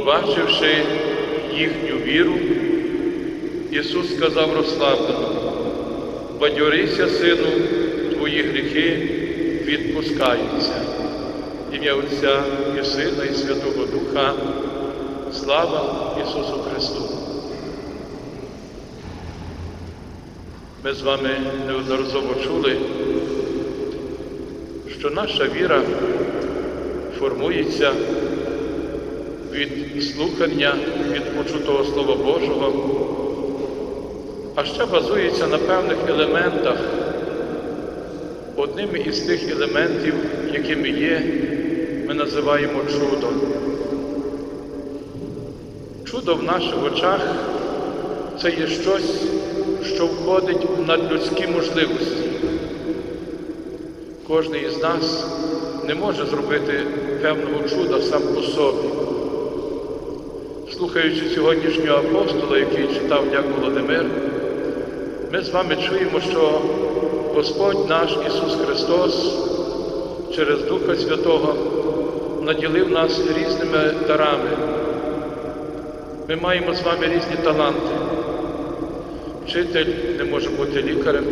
Побачивши їхню віру, Ісус сказав розслаблено, бадьорися, сину, твої гріхи відпускаються. Ім'я Отця і Сина, і Святого Духа. Слава Ісусу Христу! Ми з вами неодноразово чули, що наша віра формується від слухання, від почутого Слова Божого, а ще базується на певних елементах. Одним із тих елементів, якими є, ми називаємо чудо. Чудо в наших очах це є щось, що входить в надлюдські можливості. Кожен із нас не може зробити певного чуда сам по собі. Слухаючи сьогоднішнього апостола, який читав як Володимир, ми з вами чуємо, що Господь наш Ісус Христос через Духа Святого наділив нас різними дарами. Ми маємо з вами різні таланти. Вчитель не може бути лікарем,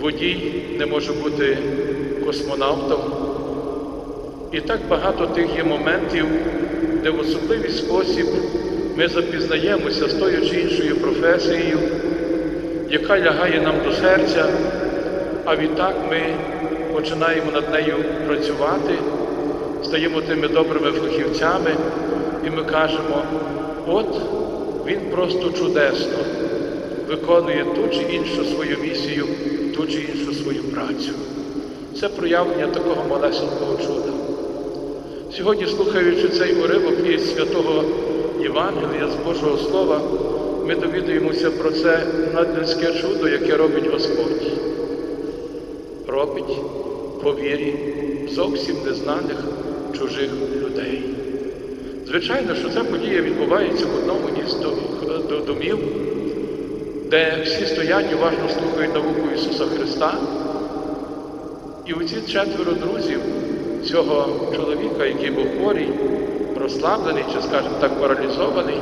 водій не може бути космонавтом. І так багато тих є моментів, де в особливий спосіб ми запізнаємося з тою чи іншою професією, яка лягає нам до серця, а відтак ми починаємо над нею працювати, стаємо тими добрими фахівцями, і ми кажемо, от він просто чудесно виконує ту чи іншу свою місію, ту чи іншу свою працю. Це проявлення такого малесенького чуда. Сьогодні, слухаючи цей уривок із святого Євангелія з Божого Слова, ми довідаємося про це надлюдське чудо, яке робить Господь. Робить по вірі зовсім незнаних чужих людей. Звичайно, що ця подія відбувається в одному із домів, де всі стоять уважно слухають науку Ісуса Христа. І оці четверо друзів цього чоловіка, який був хворий, розслаблений, чи, скажімо так, паралізований,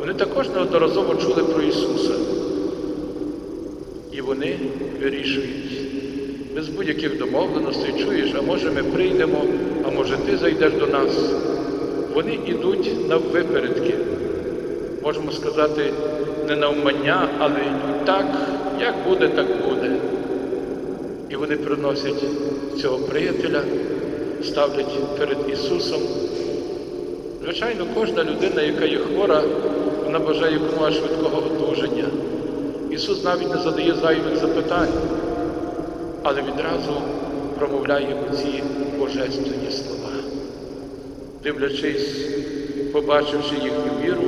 вони також неодноразово чули про Ісуса. І вони вирішують. Без будь-яких домовленостей чуєш, а може ми прийдемо, а може ти зайдеш до нас. Вони йдуть на випередки. Можемо сказати, не навмання, але йдуть так, як буде, так буде. І вони приносять цього приятеля, ставлять перед Ісусом. Звичайно, кожна людина, яка є хвора, вона бажає якомога швидкого одужання. Ісус навіть не задає зайвих запитань, але відразу промовляє ці божественні слова. Дивлячись, побачивши їхню віру,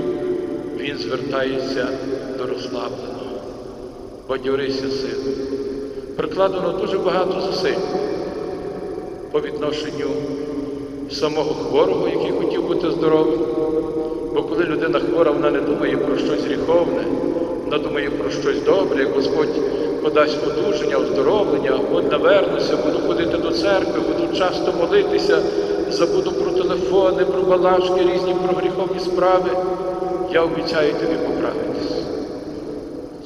Він звертається до розслабленого. Бадьорися, сину. Прикладено дуже багато зусиль по відношенню самого хворого, який хотів бути здоровим. Бо коли людина хвора, вона не думає про щось гріховне, вона думає про щось добре, як Господь подасть одужання, оздоровлення, от навернуся, буду ходити до церкви, буду часто молитися, забуду про телефони, про балашки, різні про гріховні справи. Я обіцяю тобі поправитись.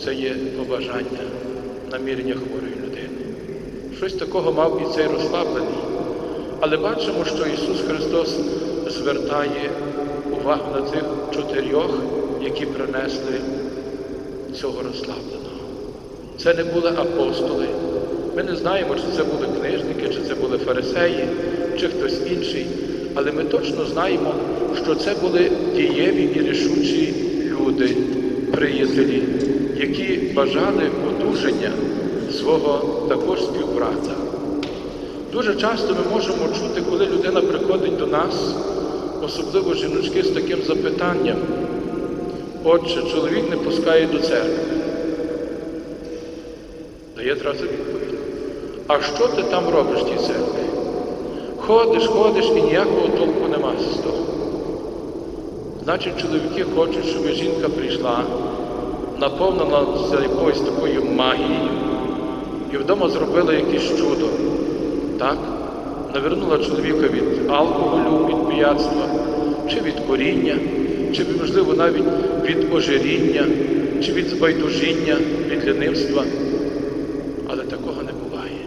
Це є побажання, намірення хворої людини. Щось такого мав і цей розслаблений. Але бачимо, що Ісус Христос звертає увагу на цих чотирьох, які принесли цього розслабленого. Це не були апостоли. Ми не знаємо, чи це були книжники, чи це були фарисеї, чи хтось інший. Але ми точно знаємо, що це були дієві і рішучі люди, приятелі, які бажали одужання свого також співбрата. Дуже часто ми можемо чути, коли людина приходить до нас, особливо жіночки, з таким запитанням. Отже, чоловік не пускає до церкви. Дає одразу відповідь. А що ти там робиш в тій церкві? Ходиш, ходиш і ніякого толку нема з того. Значить, чоловіки хочуть, щоб жінка прийшла, наповнена якоюсь такою магією, і вдома зробила якесь чудо. Так? Навернула чоловіка від алкоголю, від п'ятства, чи від коріння, чи, можливо, навіть від ожиріння, чи від збайдужіння, від ленивства. Але такого не буває.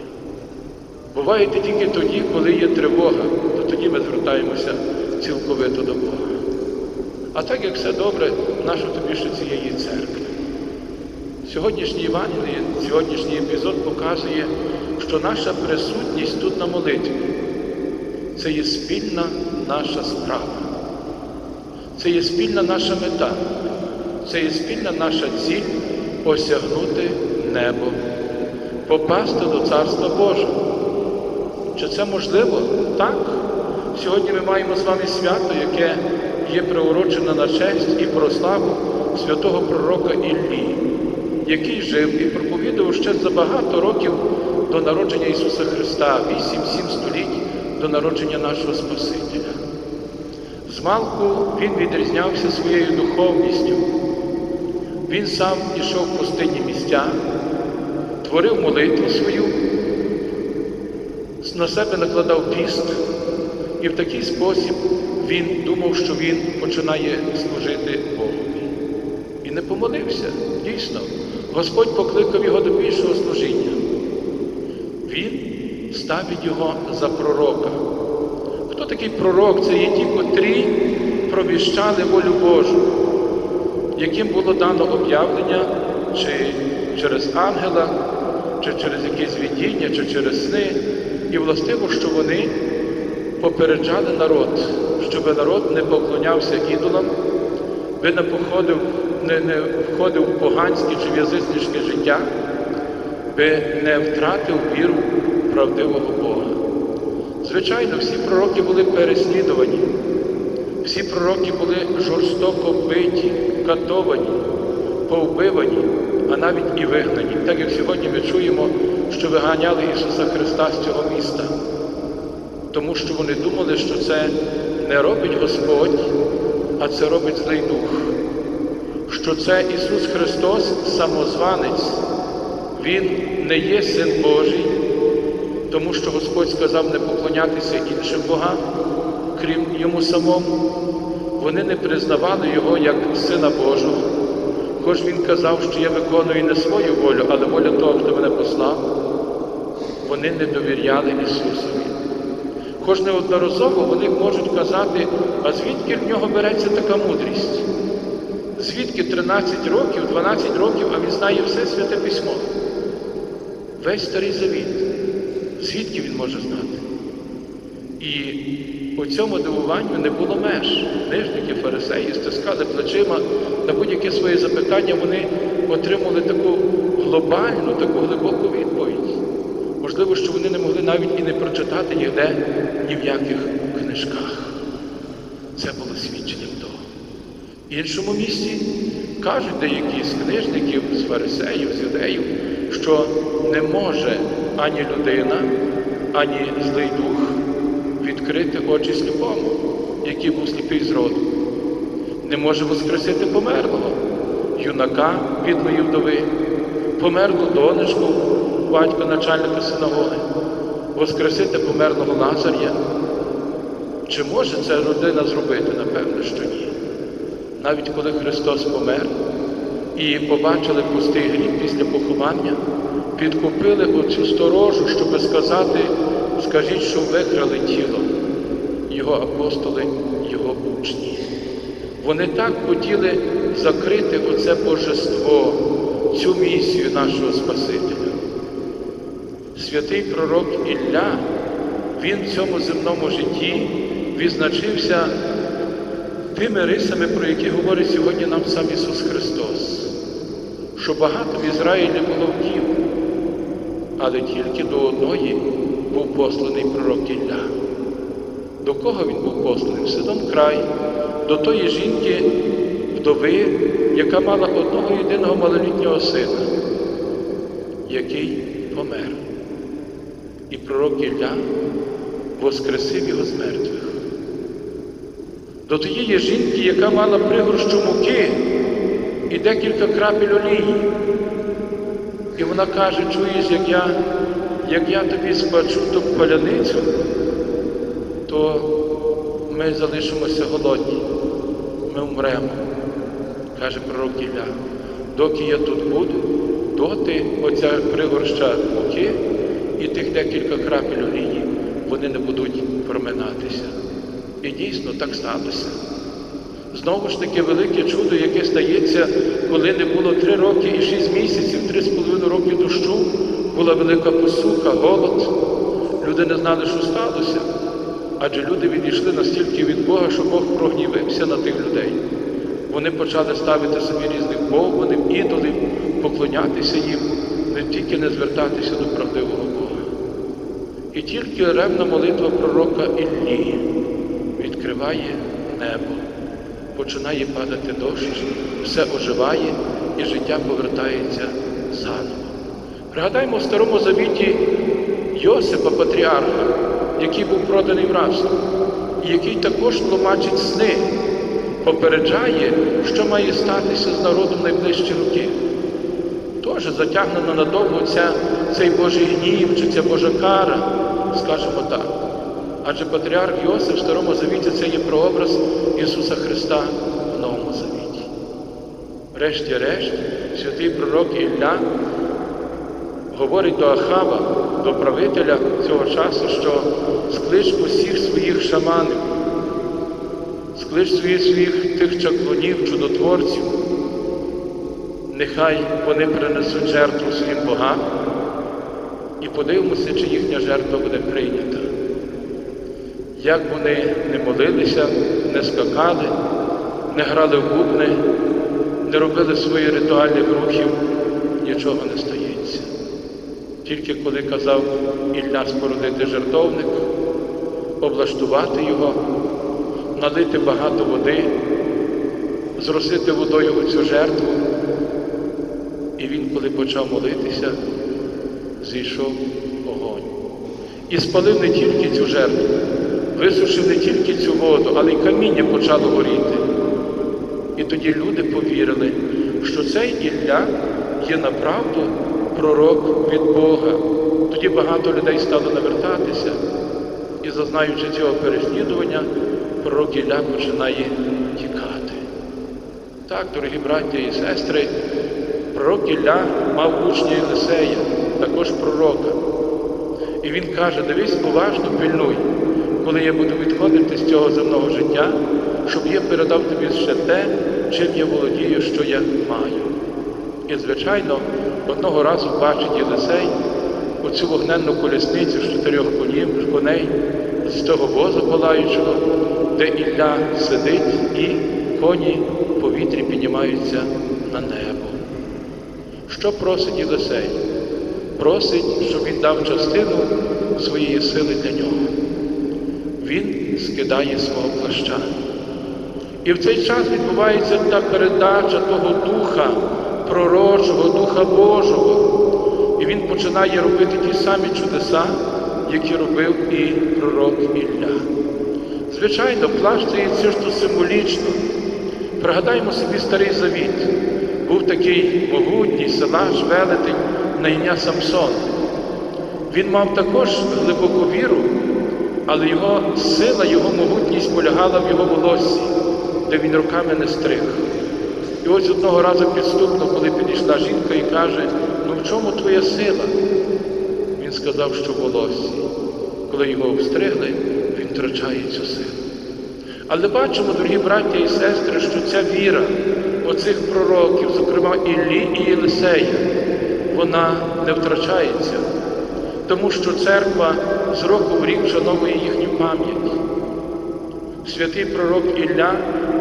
Буває тільки тоді, коли є тривога, то тоді ми звертаємося цілковито до Бога. А так як все добре, нащо тобі ще цієї церкви? Сьогоднішній Євангеліє, сьогоднішній епізод показує, що наша присутність тут на молитві це є спільна наша справа. Це є спільна наша мета, це є спільна наша ціль осягнути небо, попасти до Царства Божого. Чи це можливо? Так. Сьогодні ми маємо з вами свято, яке є приурочене на честь і прославу святого пророка Іллі, який жив і проповідував ще за багато років до народження Ісуса Христа, 8-7 століть до народження нашого Спасителя. Змалку він відрізнявся своєю духовністю. Він сам ішов в пустинні місця, творив молитву свою, на себе накладав піст, і в такий спосіб він думав, що він починає служити Богові. І не помолився. Дійсно, Господь покликав його до більшого служіння. Ставить його за пророка. Хто такий пророк? Це є ті, котрі провіщали волю Божу, яким було дано об'явлення чи через ангела, чи через якесь видіння, чи через сни. І властиво, що вони попереджали народ, щоб народ не поклонявся ідолам, би не походив, не, не входив в поганське чи в язичницьке життя, би не втратив віру правдивого Бога. Звичайно, всі пророки були переслідувані, всі пророки були жорстоко биті, катовані, повбивані, а навіть і вигнані. Так як сьогодні ми чуємо, що виганяли Ісуса Христа з цього міста, тому що вони думали, що це не робить Господь, а це робить злий дух, що це Ісус Христос самозванець, Він не є Син Божий, тому що Господь сказав не поклонятися іншим богам, крім Йому самому. Вони не признавали Його як Сина Божого. Хоч Він казав, що я виконую не свою волю, але волю того, хто мене послав. Вони не довіряли Ісусові. Хоч неодноразово вони можуть казати, а звідки в нього береться така мудрість? Звідки 13 років, 12 років, а він знає все святе письмо? Весь старий завіт. Звідки він може знати? І у цьому дивуванню не було меж. Книжники, фарисеї стискали плечима на будь-яке своє запитання, вони отримали таку глобальну, таку глибоку відповідь. Можливо, що вони не могли навіть і не прочитати ніде, ні в яких книжках. Це було свідченням того. В іншому місці кажуть деякі з книжників, з фарисеїв, з юдеїв, що не може ані людина, ані злий дух відкрити очі сліпому, який був сліпий з роду. Не може воскресити померлого, юнака бідної вдови, померлу донечку, батька начальника синагоги, воскресити померлого Лазаря. Чи може це родина зробити? Напевно, що ні. Навіть коли Христос помер і побачили пустий гріб після поховання, підкупили оцю сторожу, щоб сказати, скажіть, що викрали тіло його апостоли, його учні. Вони так хотіли закрити оце божество, цю місію нашого Спасителя. Святий пророк Ілля, він в цьому земному житті відзначився тими рисами, про які говорить сьогодні нам сам Ісус Христос, що багато в Ізраїлі було вдів, але тільки до одної був посланий пророк Ілля. До кого він був посланий? Сидом край, до тої жінки, вдови, яка мала одного єдиного малолітнього сина, який помер. І пророк Ілля воскресив його з мертвих. До тієї жінки, яка мала пригорщу муки і декілька крапель олії. І вона каже, чуєш, як я як я тобі спачу ту паляницю, то ми залишимося голодні, ми вмремо, каже пророк Ілля. Доки я тут буду, доти оця пригорща муки і тих декілька крапель олії, вони не будуть проминатися. І дійсно так сталося. Знову ж таки, велике чудо, яке стається, коли не було три роки і шість місяців, три з половиною роки дощу, була велика посуха, голод. Люди не знали, що сталося. Адже люди відійшли настільки від Бога, що Бог прогнівився на тих людей. Вони почали ставити собі різних богів, ідолів, поклонятися їм, не тільки не звертатися до правдивого Бога. І тільки ревна молитва пророка Іллі відкриває небо, починає падати дощ, все оживає і життя повертається заново. Пригадаймо в Старому Завіті Йосипа Патріарха, який був проданий в рабство, і який також тлумачить сни, попереджає, що має статися з народом найближчі роки. Теж затягнена надовго ця, цей Божий гнів чи ця Божа кара, скажімо так. Адже патріарх Йосиф в Старому Завіті це є прообраз Ісуса Христа в Новому Завіті. Врешті-решт, святий пророк Ілля говорить до Ахава, до правителя цього часу, що склич усіх своїх шаманів, склич своїх своїх тих чаклунів, чудотворців, нехай вони принесуть жертву своїм богам і подивимося, чи їхня жертва буде прийнята. Як вони не молилися, не скакали, не грали в бубни, не робили своїх ритуальних рухів, нічого не стається. Тільки коли казав Ілля спорудити жертовник, облаштувати його, налити багато води, зросити водою оцю жертву, і він, коли почав молитися, зійшов огонь. І спалив не тільки цю жертву, висушив не тільки цю воду, але й каміння почало горіти. І тоді люди повірили, що цей Ілля є направду пророк від Бога. Тоді багато людей стало навертатися, і, зазнаючи цього переслідування, пророк Ілля починає тікати. Так, дорогі браття і сестри, пророк Ілля мав учня Єлисея, також пророка. І він каже, дивись уважно, пильнуй, коли я буду відходити з цього земного життя, щоб я передав тобі ще те, чим я володію, що я маю. І, звичайно, одного разу бачить Єлисей оцю вогненну колісницю з чотирьох конів, коней, з того воза палаючого, де Ілля сидить і коні в повітрі піднімаються на небо. Що просить Єлисей? Просить, щоб він дав частину своєї сили для нього. Він скидає свого плаща. І в цей час відбувається та передача того духа, пророчого, Духа Божого. І він починає робити ті самі чудеса, які робив і пророк Ілля. Звичайно, плащ це є це ж символічно. Пригадаймо собі старий завіт. Був такий могутній силач, велетень на ім'я Самсон. Він мав також глибоку віру, але його сила, його могутність полягала в його волоссі, де він руками не стриг. І ось одного разу підступно, коли підійшла жінка і каже, ну в чому твоя сила? Він сказав, що в волоссі. Коли його обстригли, він втрачає цю силу. Але бачимо, дорогі браття і сестри, що ця віра оцих пророків, зокрема Іллі і Єлисея, вона не втрачається, тому що церква з року в рік вшановує їхню пам'ять. Святий пророк Ілля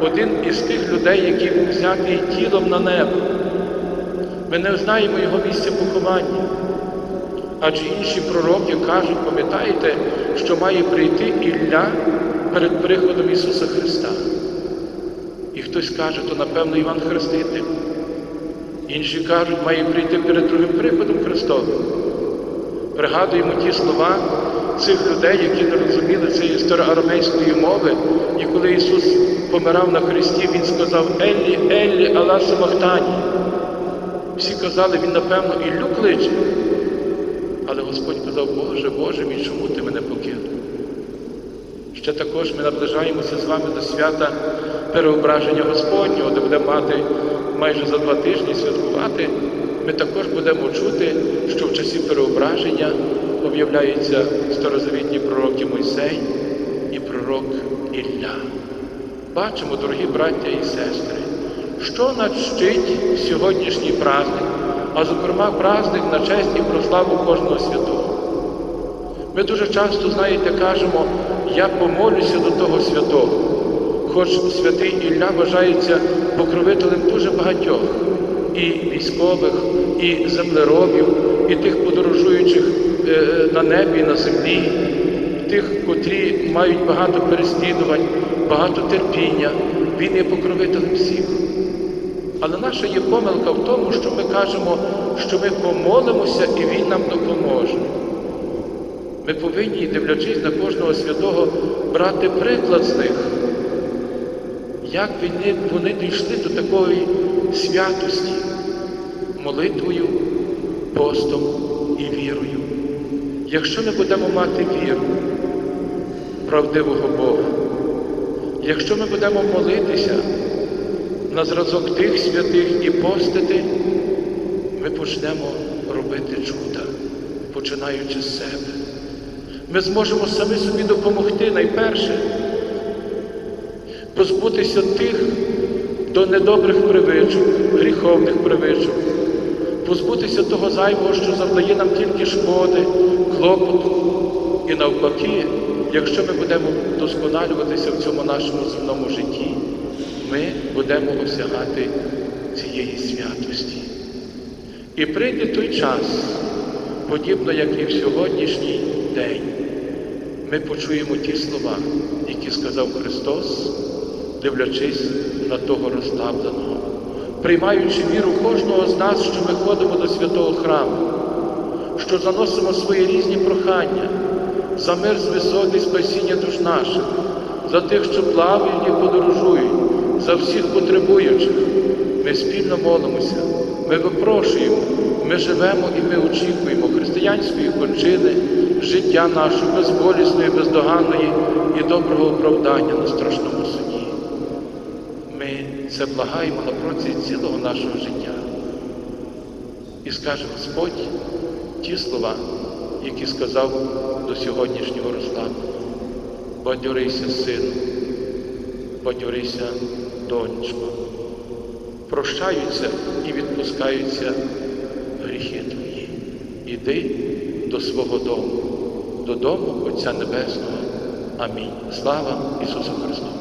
один із тих людей, який був взятий тілом на небо. Ми не знаємо його місця поховання. Адже інші пророки кажуть, пам'ятаєте, що має прийти Ілля перед приходом Ісуса Христа. І хтось каже, то напевно Іван Хреститель. Інші кажуть, має прийти перед другим приходом Христовим. Пригадуємо ті слова цих людей, які не розуміли цієї староарамейської мови, і коли Ісус помирав на хресті, Він сказав Еллі, Еллі, Алла Самахтані. Всі казали, він, напевно, Іллю кличе. Але Господь казав, Боже, Боже мій, чому ти мене покинув? Ще також ми наближаємося з вами до свята переображення Господнього, де будемо мати майже за два тижні святкувати. Ми також будемо чути, що в часі переображення об'являються старозавітні пророки Мойсей і пророк Ілля. Бачимо, дорогі браття і сестри, що нас вчить сьогоднішній праздник, а зокрема праздник на честь і прославу кожного святого. Ми дуже часто, знаєте, кажемо, я помолюся до того святого. Хоч святий Ілля вважається покровителем дуже багатьох і військових, і землеробів, і тих подорожуючих на небі, на землі, тих, котрі мають багато переслідувань, багато терпіння. Він є покровителем всіх. Але наша є помилка в тому, що ми кажемо, що ми помолимося і Він нам допоможе. Ми повинні, дивлячись на кожного святого, брати приклад з них, як вони, вони дійшли до такої святості молитвою, постом і вірою. Якщо ми будемо мати віру правдивого Бога, якщо ми будемо молитися на зразок тих святих і постити, ми почнемо робити чуда, починаючи з себе. Ми зможемо самі собі допомогти найперше позбутися тих до недобрих привичок, гріховних привичок, позбутися того зайвого, що завдає нам тільки шкоди, клопоту. І навпаки, якщо ми будемо досконалюватися в цьому нашому земному житті, ми будемо осягати цієї святості. І прийде той час, подібно як і в сьогоднішній день, ми почуємо ті слова, які сказав Христос, дивлячись на того розслабленого, приймаючи віру кожного з нас, що ми ходимо до святого храму, що заносимо свої різні прохання за мир з висоти спасіння душ наших, за тих, що плавають і подорожують, за всіх потребуючих. Ми спільно молимося, ми випрошуємо, ми живемо і ми очікуємо християнської кончини, життя нашого безболісної, бездоганної і доброго оправдання на страшному суді. Це благаємо на протязі цілого нашого життя. І скаже Господь ті слова, які сказав до сьогоднішнього розкладу. Бадьорися, сину, бадьорися, донечко. Прощаються і відпускаються гріхи твої. Іди до свого дому, додому Отця Небесного. Амінь. Слава Ісусу Христу!